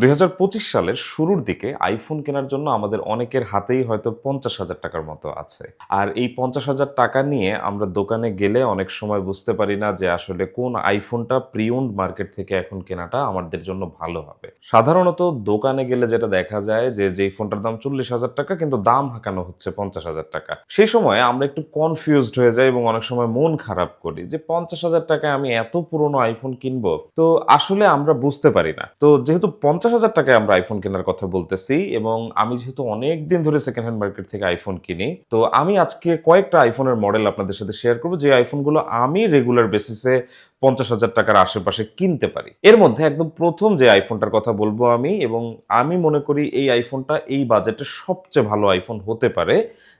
দুই হাজার পঁচিশ সালের শুরুর দিকে আইফোন কেনার জন্য আমাদের অনেকের হাতেই হয়তো পঞ্চাশ হাজার টাকার মতো আছে। আর এই পঞ্চাশ হাজার টাকা নিয়ে আমরা দোকানে গেলে অনেক সময় বুঝতে পারি না যে আসলে কোন আইফোনটা প্রিউন্ড মার্কেট থেকে এখন কেনাটা আমাদের জন্য ভালো হবে। সাধারণত দোকানে গেলে যেটা দেখা যায় যে যেই ফোনটার দাম চল্লিশ হাজার টাকা, কিন্তু দাম হাঁকানো হচ্ছে পঞ্চাশ হাজার টাকা। সেই সময় আমরা একটু কনফিউজড হয়ে যাই এবং অনেক সময় মন খারাপ করি যে পঞ্চাশ হাজার টাকায় আমি এত পুরনো আইফোন কিনবো? তো আসলে আমরা বুঝতে পারি না। তো যেহেতু পঞ্চাশ হাজার টাকায় আমরা আইফোন কেনার কথা বলতেছি এবং আমি যেহেতু অনেক দিন ধরে সেকেন্ড হ্যান্ড মার্কেট থেকে আইফোন কিনি, তো আমি আজকে কয়েকটা আইফোনের মডেল আপনাদের সাথে শেয়ার করব। যে আইফোনগুলো আমি রেগুলার বেসিসে পঞ্চাশ হাজার টাকার আশেপাশে কিনতে পারি। এর মধ্যে একদম প্রথম যে আইফোনটার কথা বলব আমি এবং আমি মনে করি এই আইফোনটা এই বাজেটে সবচেয়ে ভালো আইফোন হতে পারে,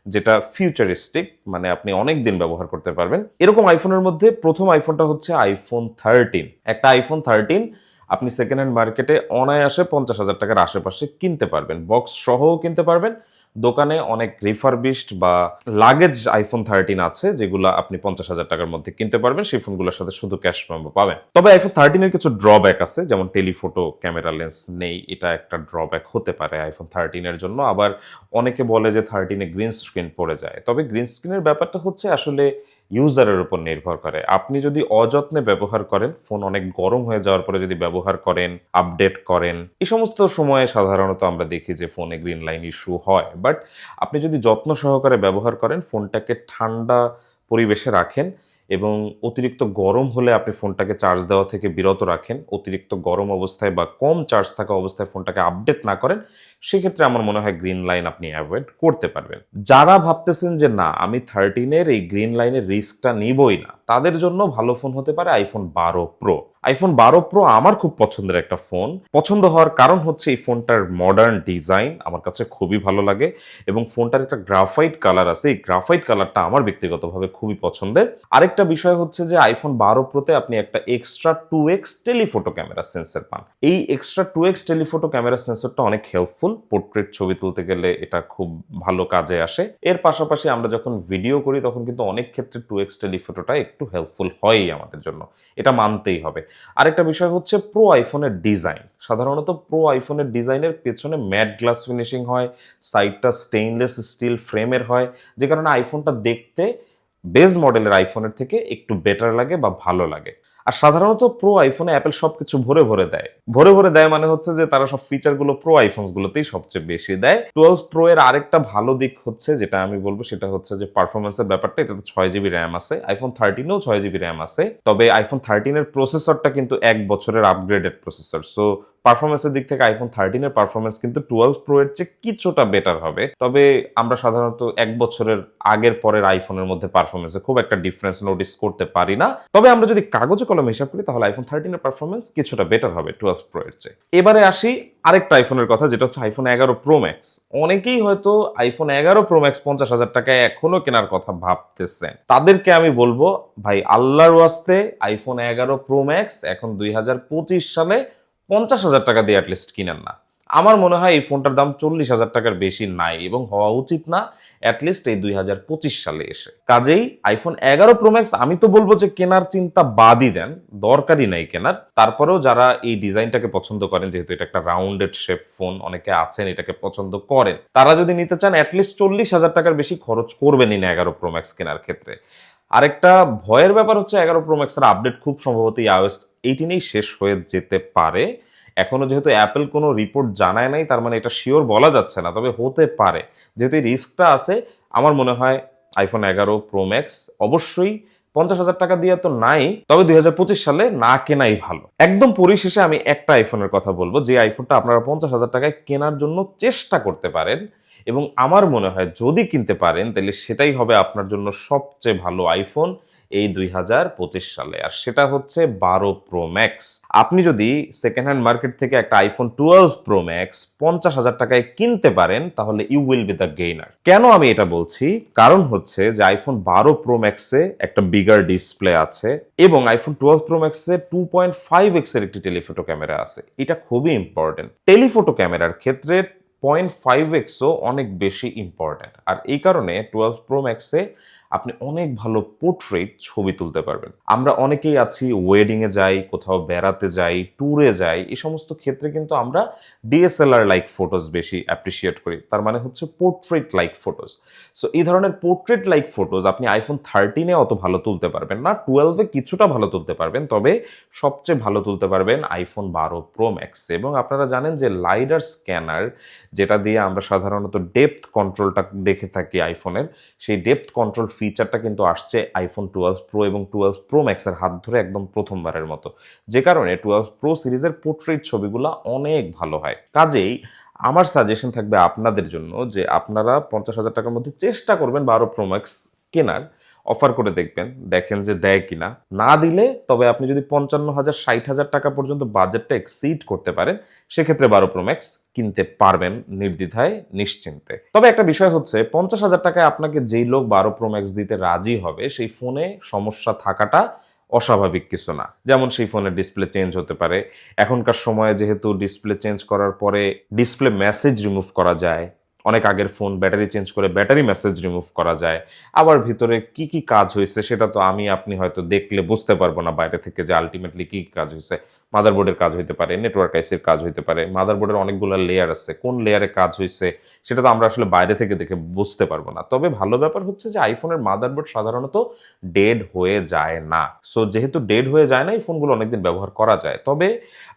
যেটা ফিউচারিস্টিক মানে আপনি অনেক দিন ব্যবহার করতে পারবেন। এরকম আইফোনের মধ্যে প্রথম আইফোনটা হচ্ছে আইফোন থার্টিন একটা আইফোন থার্টিন আপনি সেকেন্ড হ্যান্ড মার্কেটে অনায়াসে পঞ্চাশ হাজার টাকার আশেপাশে কিনতে পারবেন। বক্স সহও কিনতে পারবেন। দোকানে অনেক রিফারবিশড বা লাগেজ আইফোন থার্টিন আছে, যেগুলো আপনি পঞ্চাশ হাজার টাকার মধ্যে কিনতে পারবেন। সেই ফোনগুলোর সাথে শুধু ক্যাশ মেমো পাবেন। তবে আইফোন থার্টিনের কিছু ড্রব্যাক আছে, যেমন টেলিফোটো ক্যামেরা লেন্স নেই। এটা একটা ড্রব্যাক হতে পারে আইফোন থার্টিনের জন্য। আবার অনেকে বলে যে থার্টিনে গ্রিন স্ক্রিন পড়ে যায়। তবে গ্রিন স্ক্রিনের ব্যাপারটা হচ্ছে আসলে ইউজারের উপর নির্ভর করে। আপনি যদি অযত্নে ব্যবহার করেন, ফোন অনেক গরম হয়ে যাওয়ার পরে যদি ব্যবহার করেন, আপডেট করেন, এই সমস্ত সময়ে সাধারণত আমরা দেখি যে ফোনে গ্রিন লাইন ইস্যু হয়। বাট আপনি যদি যত্ন সহকারে ব্যবহার করেন, ফোনটাকে ঠান্ডা পরিবেশে রাখেন এবং অতিরিক্ত গরম হলে আপনি ফোনটাকে চার্জ দেওয়া থেকে বিরত রাখেন। অতিরিক্ত গরম অবস্থায় বা কম চার্জ থাকা অবস্থায় ফোনটাকে আপডেট না করেন, সেক্ষেত্রে আমার মনে হয় গ্রিন লাইন আপনি অ্যাভয়েড করতে পারবেন। যারা ভাবতেছেন যে না, আমি থার্টিনের এই গ্রিন লাইনের রিস্কটা নিবই না, তাদের জন্য ভালো ফোন হতে পারে আইফোন বারো প্রো আইফোন বারো প্রো আমার খুব পছন্দের একটা ফোন পছন্দ হওয়ার কারণ হচ্ছে এই ফোনটার মডার্ন ডিজাইন আমার কাছে খুবই ভালো লাগে এবং ফোনটার একটা গ্রাফাইট কালার আছে। এই গ্রাফাইট কালারটা আমার ব্যক্তিগতভাবে খুবই পছন্দের। আরেকটা বিষয় হচ্ছে যে আইফোন বারো প্রোতে আপনি একটা extra two X telephoto camera sensor পান। এই extra two X telephoto camera সেন্সরটা অনেক হেল্পফুল পোর্ট্রেট ছবি তুলতে গেলে এটা খুব ভালো কাজে আসে। এর পাশাপাশি আমরা যখন ভিডিও করি তখন কিন্তু অনেক ক্ষেত্রে টু এক্স টেলিফোটোটা একটু হেল্পফুল হয়ই আমাদের জন্য। এটা মানতেই হবে। আরেকটা বিষয় হচ্ছে প্রো আইফোনের ডিজাইন সাধারণত প্রো আইফোনের ডিজাইনের পেছনে ম্যাট গ্লাস ফিনিশিং হয় সাইডটা স্টেইনলেস স্টিল ফ্রেমের হয়, যে কারণে আইফোনটা দেখতে বেস মডেলের আইফোনের থেকে একটু বেটার লাগে বা ভালো লাগে। আর সাধারণত প্রো আইফোনে অ্যাপেল সবকিছু ভরে ভরে দেয়। ভরে ভরে দেয় মানে হচ্ছে যে তারা সব ফিচারগুলো প্রো আইফোনস গুলোতেই সবচেয়ে বেশি দেয়। টুয়েলভ প্রো এর আরেকটা ভালো দিক হচ্ছে যেটা আমি বলব সেটা হচ্ছে যে পারফরমেন্সের ব্যাপারটা, এটাতে ছয় জিবি র্যাম আছে আইফোন থার্টিনেও ছয় জিবি র্যাম আছে। তবে আইফোন থার্টিনের প্রসেসরটা কিন্তু এক বছরের আপগ্রেডেড প্রসেসর সো পারফরমেন্সের দিক থেকে আইফোন থার্টিনের পারফরমেন্স কিন্তু টুয়েলভ প্রো এর চেয়ে কিছুটা বেটার হবে। তবে আমরা সাধারণত এক বছরের আগের পরের আইফোনের মধ্যে পারফরমেন্সে খুব একটা ডিফারেন্স নোটিস করতে পারি না। তবে আমরা যদি কাগজে কলমে হিসাব করি, তাহলে আইফোন থার্টিনের পারফরমেন্স কিছুটা বেটার হবে টুয়েলভ প্রো এর চেয়ে। এবারে আসি আরেকটা আইফোনের কথা, যেটা হচ্ছে আইফোন এগারো প্রো ম্যাক্স অনেকেই হয়তো আইফোন এগারো প্রো ম্যাক্স পঞ্চাশ হাজার টাকায় এখনও কেনার কথা ভাবতেছেন। তাদেরকে আমি বলব, ভাই, আল্লাহর ওয়াস্তে আইফোন এগারো প্রো ম্যাক্স এখন দুই হাজার পঁচিশ সালে পঞ্চাশ হাজার টাকা দিয়ে অ্যাটলিস্ট কিনেন না। আমার মনে হয় এই ফোনটার দাম চল্লিশ হাজার টাকার বেশি নাই এবং হওয়া উচিত না অ্যাটলিস্ট এই দুই হাজার পঁচিশ সালে এসে। কাজেই আইফোন এগারো প্রোম্যাক্স আমি তো বলব যে কেনার চিন্তা বাদই দেন, দরকারই নাই কেনার। তারপরেও যারা এই ডিজাইনটাকে পছন্দ করেন, যেহেতু এটা একটা রাউন্ডেড শেপ ফোন অনেকে আছেন এটাকে পছন্দ করেন, তারা যদি নিতে চান অ্যাটলিস্ট চল্লিশ হাজার টাকার বেশি খরচ করবেনই না এগারো প্রোম্যাক্স কেনার ক্ষেত্রে। আরেকটা ভয়ের ব্যাপার হচ্ছে এগারো প্রোম্যাক্সের আপডেট খুব সম্ভবত আইওএস এইটিনেই শেষ হয়ে যেতে পারে। এখনও যেহেতু অ্যাপেল কোনো রিপোর্ট জানায় নাই, তার মানে এটা শিওর বলা যাচ্ছে না, তবে হতে পারে। যেহেতু এই রিস্কটা আছে, আমার মনে হয় আইফোন এগারো প্রো ম্যাক্স অবশ্যই পঞ্চাশ হাজার টাকা দিয়ে তো নাই, তবে দুই হাজার পঁচিশ সালে না কেনাই ভালো। একদম পরিশেষে আমি একটা আইফোনের কথা বলব, যে আইফোনটা আপনারা পঞ্চাশ হাজার টাকায় কেনার জন্য চেষ্টা করতে পারেন। এবং আমার মনে হয় যদি কিনতে পারেন, তাহলে সেটাই হবে আপনার জন্য সবচেয়ে ভালো আইফোন এই দুই হাজার পঁচিশ সালে। আর সেটা হচ্ছে বারো প্রো ম্যাক্স আপনি যদি সেকেন্ড হ্যান্ড মার্কেট থেকে একটা আইফোন টুয়েলভ প্রো ম্যাক্স পঞ্চাশ হাজার টাকায় কিনতে পারেন, তাহলে you will be the gainer কেন আমি এটা বলছি? কারণ হচ্ছে যে আইফোন বারো প্রো ম্যাক্সে একটা বিগার ডিসপ্লে আছে এবং আইফোন টুয়েলভ প্রো ম্যাক্সে টু পয়েন্ট ফাইভ এক্সের একটি টেলিফোটো ক্যামেরা আছে। এটা খুবই ইম্পর্টেন্ট টেলিফোটো ক্যামেরার ক্ষেত্রে পয়েন্ট ফাইভ এক্সও অনেক বেশি ইম্পর্ট্যান্ট আর এই কারণে টুয়েলভ প্রো ম্যাক্সে আপনি অনেক ভালো পোর্ট্রেট ছবি তুলতে পারবেন। আমরা অনেকেই আছি ওয়েডিংয়ে যাই, কোথাও বেড়াতে যাই ট্যুরে যাই, এই সমস্ত ক্ষেত্রে কিন্তু আমরা ডিএসএলআর লাইক ফটোজ বেশি অ্যাপ্রিসিয়েট করি। তার মানে হচ্ছে পোর্ট্রেট লাইক ফটোজ সো এই ধরনের পোর্ট্রেট লাইক ফটোজ আপনি আইফোন থার্টিনে অত ভালো তুলতে পারবেন না টুয়েলভে কিছুটা ভালো তুলতে পারবেন, তবে সবচেয়ে ভালো তুলতে পারবেন আইফোন বারো প্রো ম্যাক্স এবং আপনারা জানেন যে লাইডার স্ক্যানার যেটা দিয়ে আমরা সাধারণত ডেপথ কন্ট্রোলটা দেখে থাকি আইফোনের সেই ডেপথ কন্ট্রোল ফিচারটা কিন্তু আসছে আইফোন টুয়েলভ প্রো এবং টুয়েলভ প্রো ম্যাক্সের হাত ধরে একদম প্রথমবারের মতো। যে কারণে টুয়েলভ প্রো সিরিজের পোর্ট্রেট ছবিগুলো অনেক ভালো হয়। কাজেই আমার সাজেশন থাকবে আপনাদের জন্য যে আপনারা পঞ্চাশ হাজার টাকার মধ্যে চেষ্টা করবেন বারো প্রো ম্যাক্স কেনার। অফার করে দেখবেন, দেখেন যে দেয় কিনা। না দিলে তবে আপনি যদি পঞ্চান্ন হাজার ষাট হাজার টাকা পর্যন্ত বাজেটটা এক্সিড করতে পারেন, সেক্ষেত্রে বারো প্রো ম্যাক্স কিনতে পারবেন নির্দ্বিধায়, নিশ্চিন্তে। তবে একটা বিষয় হচ্ছে পঞ্চাশ হাজার টাকায় আপনাকে যেই লোক বারো প্রো ম্যাক্স দিতে রাজি হবে, সেই ফোনে সমস্যা থাকাটা অস্বাভাবিক কিছু না। যেমন সেই ফোনের ডিসপ্লে চেঞ্জ হতে পারে। এখনকার সময়ে যেহেতু ডিসপ্লে চেঞ্জ করার পরে ডিসপ্লে মেসেজ রিমুভ করা যায় অনেক আগের ফোন, ব্যাটারি চেঞ্জ করে ব্যাটারি মেসেজ রিমুভ করা যায়। আবার ভিতরে কি কি কাজ হয়েছে সেটা তো আমি, আপনি হয়তো দেখলে বুঝতে পারব না বাইরে থেকে যে আলটিমেটলি কি কাজ হয়েছে। মাদারবোর্ডের কাজ হইতে পারে নেটওয়ার্ক আইসির কাজ হইতে পারে মাদারবোর্ডের অনেকগুলো লেয়ার আছে, কোন লেয়ারে কাজ হয়েছে সেটা তো আমরা আসলে বাইরে থেকে দেখে বুঝতে পারব না। তবে ভালো ব্যাপার হচ্ছে যে আইফোনের মাদারবোর্ড সাধারণত ডেড হয়ে যায় না। সো যেহেতু ডেড হয়ে যায় না, এই ফোনগুলো অনেকদিন ব্যবহার করা যায়। তবে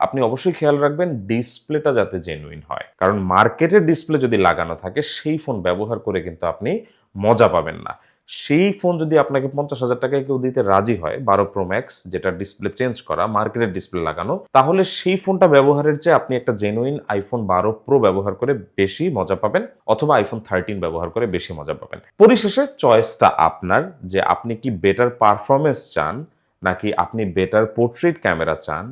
আপনি অবশ্যই খেয়াল রাখবেন ডিসপ্লেটা যাতে জেনুইন হয়। কারণ মার্কেটের ডিসপ্লে যদি লাগানো থাকে, সেই ফোন ব্যবহার করে কিন্তু আপনি মজা পাবেন না। সেই ফোন যদি আপনাকে পঞ্চাশ হাজার টাকায় কেউ দিতে রাজি হয়, বারো প্রো ম্যাক্স যেটা ডিসপ্লে চেঞ্জ করা মার্কেটের ডিসপ্লে লাগানো, তাহলে সেই ফোনটা ব্যবহারের চেয়ে আপনি একটা জেনুইন আইফোন বারো প্রো ব্যবহার করে বেশি মজা পাবেন, অথবা আইফোন থার্টিন ব্যবহার করে বেশি মজা পাবেন। পরিশেষে চয়েসটা আপনার, যে আপনি কি বেটার পারফরমেন্স চান, নাকি আপনি বেটার পোর্ট্রেট ক্যামেরা চান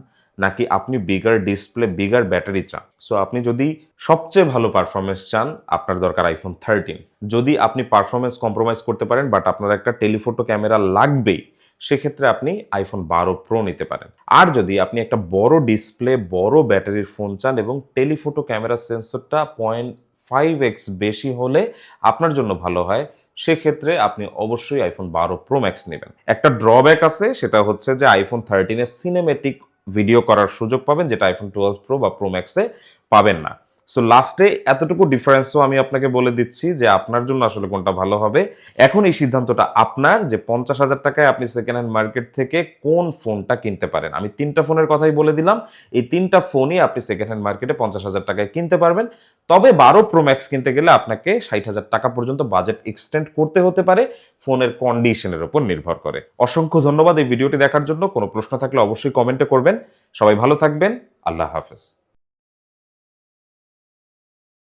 নাকি আপনি বিগার ডিসপ্লে বিগার ব্যাটারি চান? সো আপনি যদি সবচেয়ে ভালো পারফরমেন্স চান, আপনার দরকার আইফোন থার্টিন যদি আপনি পারফরমেন্স কম্প্রোমাইজ করতে পারেন বাট আপনার একটা টেলিফোটো ক্যামেরা লাগবেই, সেক্ষেত্রে আপনি আইফোন বারো প্রো নিতে পারেন। আর যদি আপনি একটা বড় ডিসপ্লে বড় ব্যাটারির ফোন চান এবং টেলিফোটো ক্যামেরা সেন্সরটা পয়েন্ট ফাইভ এক্স বেশি হলে আপনার জন্য ভালো হয়, সেক্ষেত্রে আপনি অবশ্যই আইফোন বারো প্রো ম্যাক্স নেবেন। একটা ড্রব্যাক আছে, সেটা হচ্ছে যে আইফোন থার্টিনের সিনেমেটিক ভিডিও করার সুযোগ পাবেন যেটা আইফোন টুয়েলভ প্রো বা প্রো ম্যাক্সে পাবেন না। সো লাস্টে এতটুকু ডিফারেন্সও আমি আপনাকে বলে দিচ্ছি যে আপনার জন্য আসলে কোনটা ভালো হবে। এখন এই সিদ্ধান্তটা আপনার যে পঞ্চাশ হাজার টাকায় আপনি সেকেন্ড হ্যান্ড মার্কেট থেকে কোন ফোনটা কিনতে পারেন। আমি তিনটা ফোনের কথাই বলে দিলাম। এই তিনটা ফোনই আপনি সেকেন্ড হ্যান্ড মার্কেটে পঞ্চাশ হাজার টাকায় কিনতে পারবেন। তবে বারো প্রোম্যাক্স কিনতে গেলে আপনাকে ষাট হাজার টাকা পর্যন্ত বাজেট এক্সটেন্ড করতে হতে পারে। ফোনের কন্ডিশনের উপর নির্ভর করে। অসংখ্য ধন্যবাদ এই ভিডিওটি দেখার জন্য। কোনো প্রশ্ন থাকলে অবশ্যই কমেন্টে করবেন। সবাই ভালো থাকবেন। আল্লাহ হাফেজ।